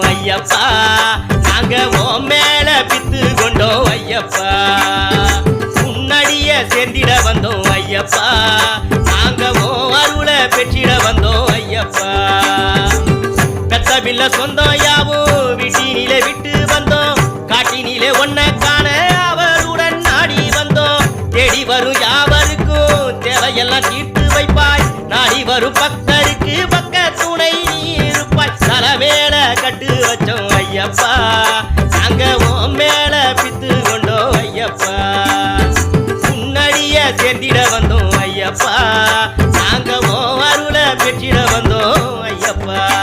ஐயப்பா. நாங்க ஓ மேல பித்து கொண்டோம் ஐயப்பா. உன்னடிய சேர்ந்திட வந்தோம் ஐயப்பா. நாங்க ஓ அருள பெற்றிட வந்தோம் ஐயப்பா. பெத்தபில்ல சொந்தம் யாவோ வீட்டினிலே விட்டு வந்தோம். காட்டினிலே ஒன்ன காண அவருடன் நாடி வந்தோம். தேடி வரும் யாவருக்கும் தேவையெல்லாம் தீர்த்து வைப்பாய். நாடி வரும் பக்கம் மேல வச்சோம் ஐயப்பா. நாங்க உன் மேல பித்து கொண்டோம் ஐயப்பா. உன்னடிய சேர்ந்திட வந்தோம் ஐயப்பா. நாங்க உன் அருளை பெற்றிட வந்தோம் ஐயப்பா.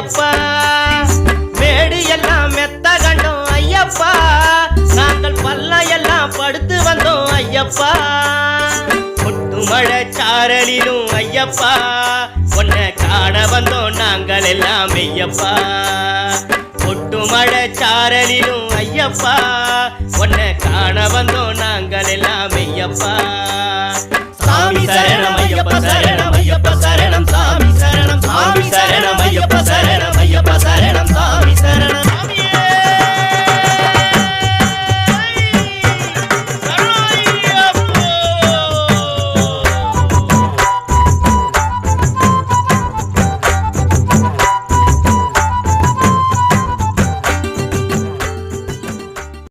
ஐயப்பா. மேடு எல்லாம் மெத்த கண்டோம் ஐயப்பா. நாங்கள் பல்லா எல்லாம் படுத்து வந்தோம் ஐயப்பா. கொட்டு மழை சாரலிலும் ஐயப்பா. உன்னை காண வந்தோம் நாங்கள் எல்லாம் ஐயப்பா. ஒட்டு மழை சாரலிலும் ஐயப்பா. உன்னை காண வந்தோம் நாங்கள் எல்லாம் ஐயப்பா.